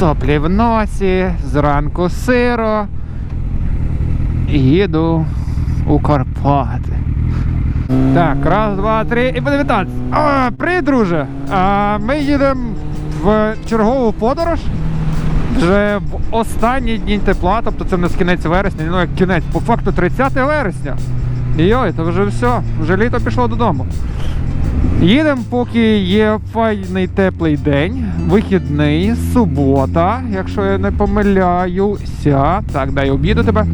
Соплі в носі, зранку сиро. Їду у Карпати. Так, раз, два, три і буде. Привіт, друже! А, ми їдемо в чергову подорож. Вже в останній дні тепла, тобто це в нас кінець вересня, ну як кінець, по факту 30 вересня. Йой, то вже все, вже літо пішло додому. Їдемо, поки є файний теплий день, вихідний, субота, якщо я не помиляюся. Так, дай обіду тебе.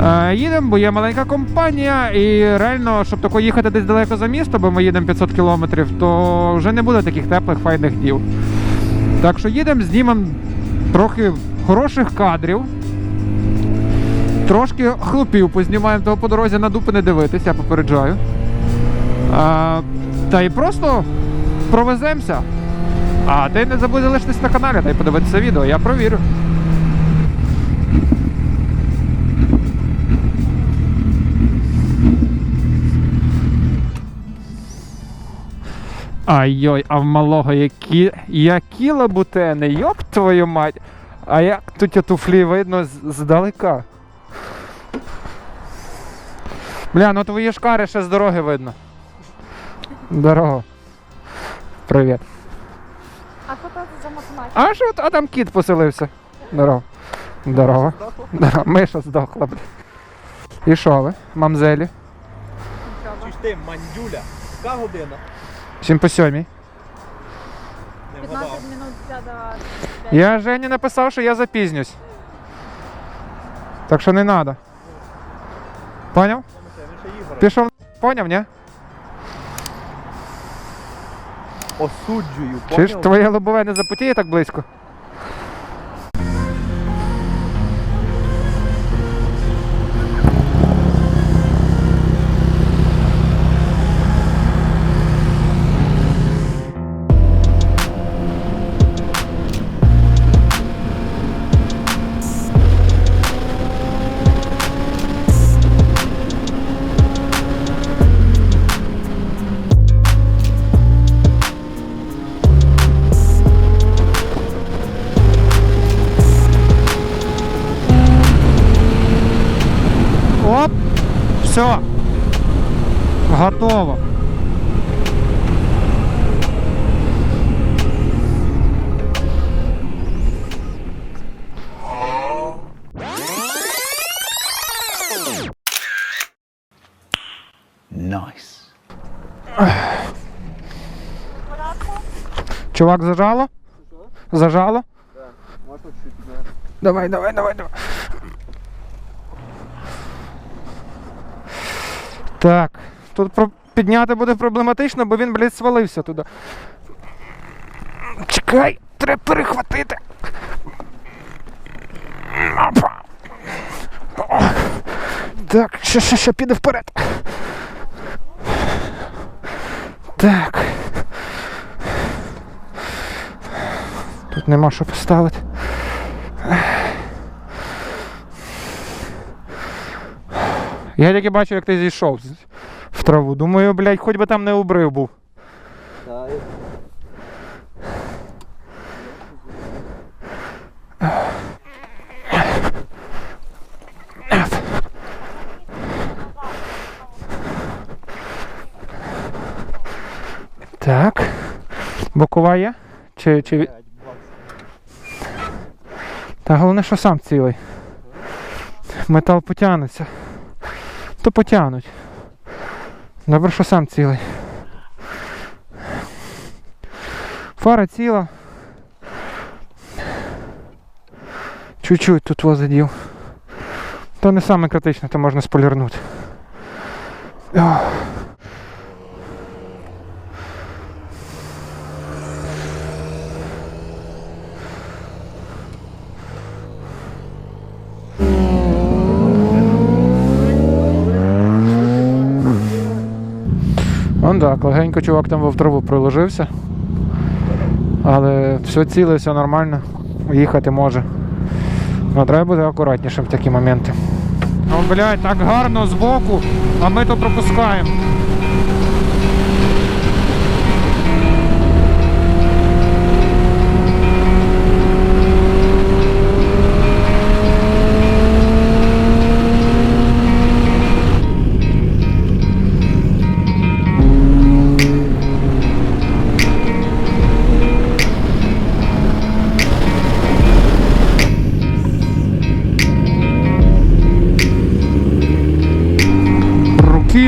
Е, їдемо, бо є маленька компанія, і реально, щоб тако їхати десь далеко за місто, бо ми їдемо 500 кілометрів, то вже не буде таких теплих файних днів. Так що їдемо, знімемо трохи хороших кадрів. Трошки хлопів познімаємо, того по дорозі на дупи не дивитись, я попереджаю. А, та й просто провеземося. А ти не забудь залишитись на каналі та й подивитися відео, я провірю. Ай-йой, а в малого які, які лабутени, йоп твою мать. А як тут туфлі видно здалека. Бля, ну твої шкари ще з дороги видно. Дорога. Привіт. А що це за математика? А що, а там кіт поселився? Здорово. Здорово. Здорово. Миша здохла, бля. І що ви, мамзелі? Чи ж ти, мандюля? Яка година? Сім по сьомій. Не 15 вгадав. минут взяла. Я Жені написав, що я запізнюсь. Так що не треба. Поняв? Пішов, поняв, ні? Осуджую, Чи ж твоє лобове не запотіє так близько? Чувак зажало? Зажало? Можна чуть Давай, давай, давай, давай. Так. Тут підняти буде проблематично, бо він, блядь, свалився туди. Чекай, треба перехватити. Опа. Так, ще, ще, ще, піде вперед. Так. Тут нема що поставити. Я тільки бачив, як ти зійшов в траву. Думаю, блядь, хоч би там не убрив був. Так. Бокова є? Чи, чи... Та головне, що сам цілий. Метал потягнеться. То потягнуть. Добре, що сам цілий. Фара ціла. Чуть-чуть тут во задів. То не саме критичне, то можна сполірнути. Легенько чувак там в траву приложився. Але все ціле, все нормально. Їхати може. Ну треба бути акуратнішим в такі моменти. Ну, блядь, так гарно збоку, а ми то пропускаємо.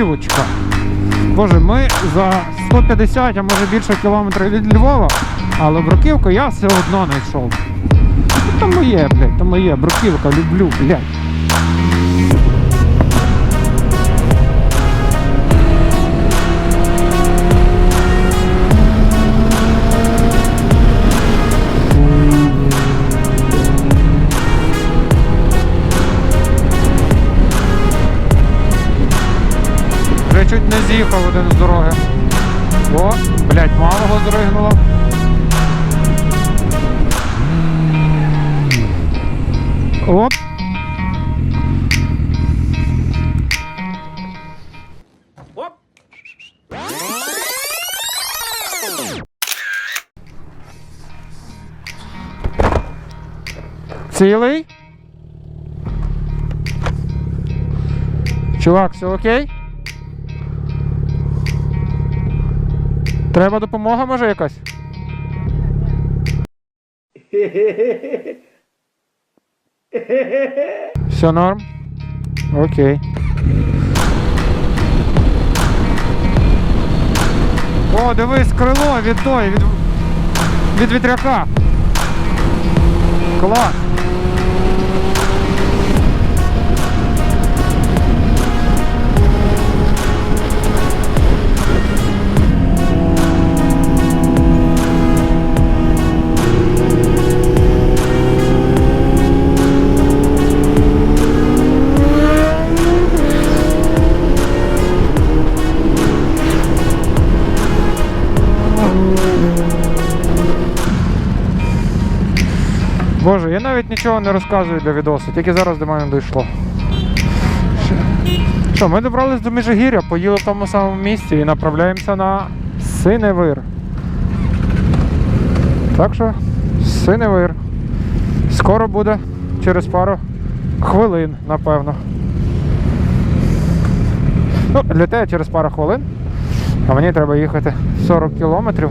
Бруківочка. Боже, ми за 150, а може більше кілометрів від Львова, але Бруківку я все одно знайшов. йшов. Ну, моє, блядь, то моє, Бруківка, люблю, блядь. Чуть не з'їхав один з дороги. О, блядь, малого зригнуло. Оп. Оп! Цілий? Чувак, все окей? Треба допомога, може якась? Все норм? Окей. О, дивись, крило від той, від, від вітряка. Клас. Навіть нічого не розказую для відосу, тільки зараз до мене дійшло. Що- ми добрались до Міжгір'я, поїли в тому самому місці і направляємося на Синевир. Так що, Синевир. Скоро буде, через пару хвилин, напевно. Ну, літає через пару хвилин, а мені треба їхати 40 кілометрів.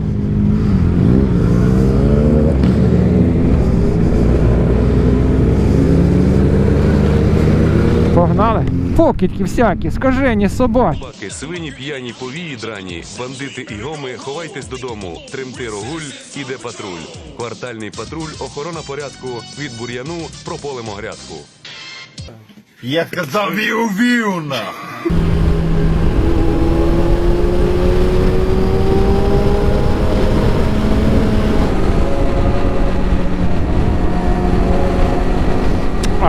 Покидьки всякі, скажені собаки. Собаки, свині п'яні, повії драні, бандити і гоми, ховайтесь додому. Тремти рогуль, іде патруль. Квартальний патруль, охорона порядку. Від бур'яну прополимо грядку. Я казав вів-вів на.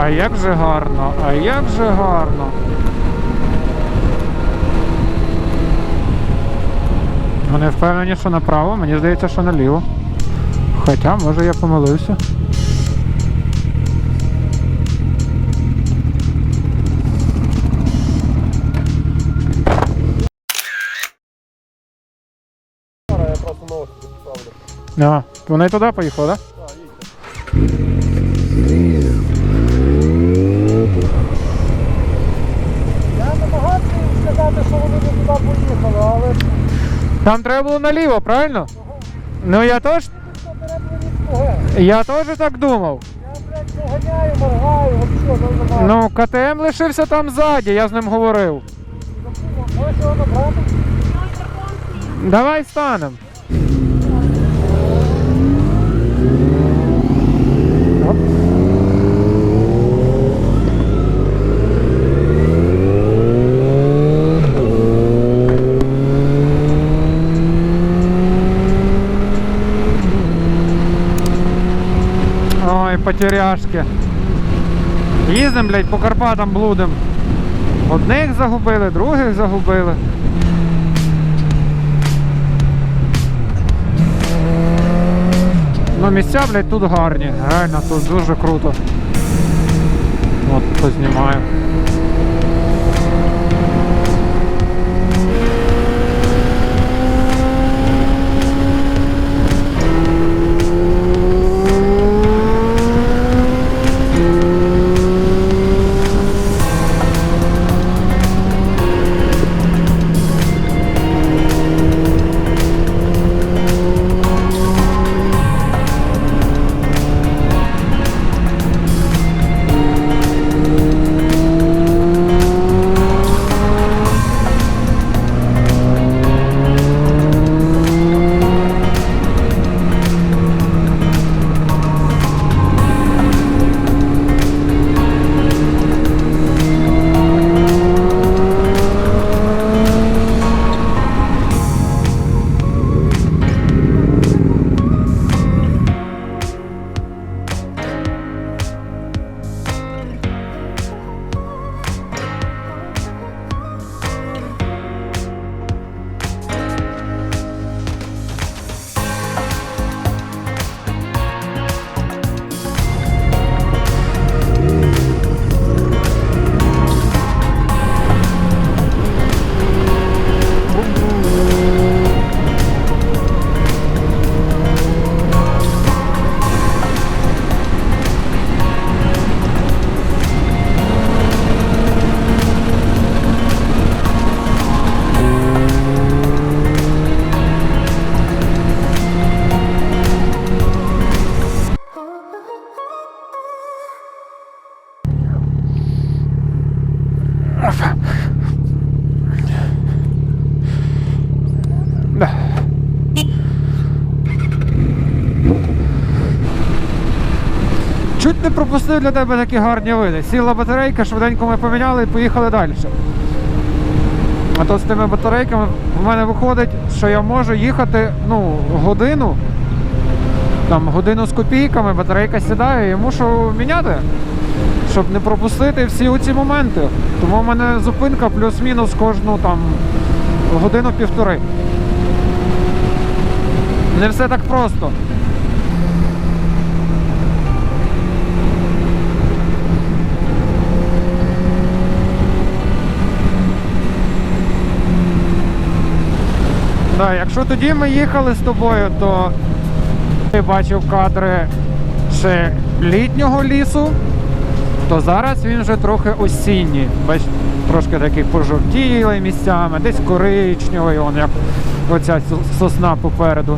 А як же гарно, а як же гарно. Вони впевнені, що направо, мені здається, що наліво. Хоча, може я помилився. Я просто новості ставлю. А, вони туди поїхали, так? Я але Там треба було наліво, правильно? Ну я теж. Я теж так думав. Я, блядь, доганяю, моргаю, взагалі, ну. Ну, КТМ лишився там ззаді, я з ним говорив. Давай станем. Оп. Ой, потеряшки. Їздим, блядь, по Карпатам блудим. Одних загубили, других загубили. Ну місця, блядь, тут гарні. Реально, тут дуже круто. От, познімаю. Пропустив для тебе такі гарні види. Сіла батарейка, швиденько ми поміняли і поїхали далі. А то з тими батарейками в мене виходить, що я можу їхати ну, годину, там годину з копійками, батарейка сідає і мушу міняти, щоб не пропустити всі ці моменти. Тому в мене зупинка плюс-мінус кожну там годину-півтори. Не все так просто. Да, якщо тоді ми їхали з тобою, то ти бачив кадри ще літнього лісу, то зараз він вже трохи осінній. Бач, трошки такий пожовтілий місцями, десь коричневий, он як оця сосна попереду.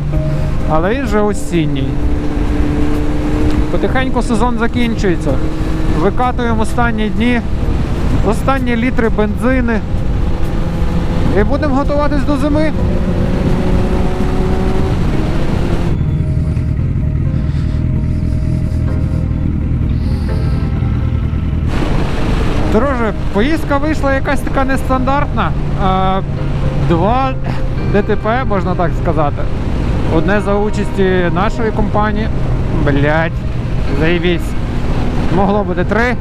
Але він вже осінній. Потихеньку сезон закінчується. Викатуємо останні дні, останні літри бензини. І будемо готуватись до зими. Друже, поїздка вийшла якась така нестандартна. Е, Два ДТП, можна так сказати. Одне за участі нашої компанії. Блять, заєбісь. Могло бути три.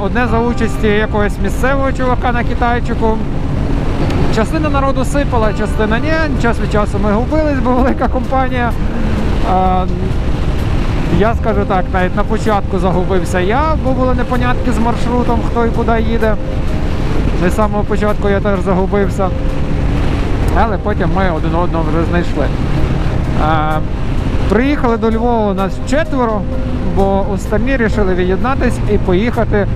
Одне за участі якогось місцевого чувака на китайчику. Частина народу сипала, частина ні. Час від часу ми губились, бо велика компанія. Я скажу так, навіть на початку загубився я, бо були непонятки з маршрутом, хто і куди їде. З самого початку я теж загубився. Але потім ми один одного вже знайшли. А, приїхали до Львова у нас четверо, бо останні вирішили від'єднатись і поїхати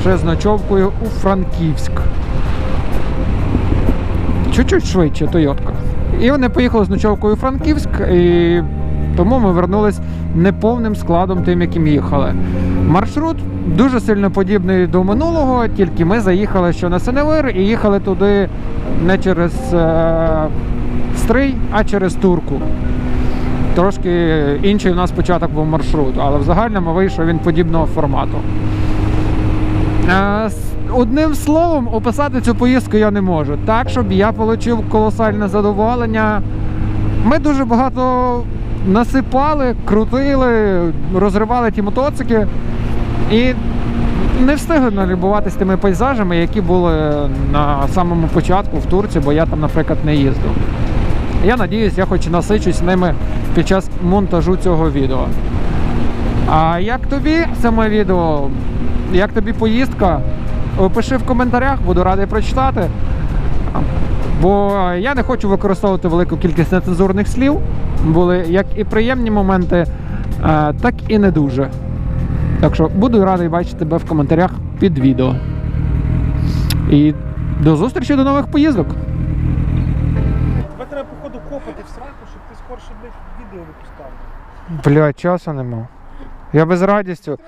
ще з ночовкою у Франківськ. Чуть-чуть швидше Тойотка. І вони поїхали з ночовкою у Франківськ, і тому ми вернулись неповним складом тим, яким їхали. Маршрут дуже сильно подібний до минулого, тільки ми заїхали що на Сеневир і їхали туди не через е- Стрий, а через Турку. Трошки інший у нас початок був маршрут, але в загальному вийшов він подібного формату. Е, Одним словом, описати цю поїздку я не можу. Так, щоб я отримав колосальне задоволення. Ми дуже багато насипали, крутили, розривали ті мотоцики і не встигли налюбуватися тими пейзажами, які були на самому початку в Турції, бо я там, наприклад, не їздив. Я надіюсь, я хоч насичусь ними під час монтажу цього відео. А як тобі саме відео? Як тобі поїздка? Пиши в коментарях, буду радий прочитати. Бо я не хочу використовувати велику кількість нецензурних слів. Були як і приємні моменти, е, так і не дуже. Так що буду радий бачити тебе в коментарях під відео. І до зустрічі до нових поїздок. Тебе треба, походу, копати в сраку, щоб ти скорше відео випускав. Бля, часу нема. Я без радістю.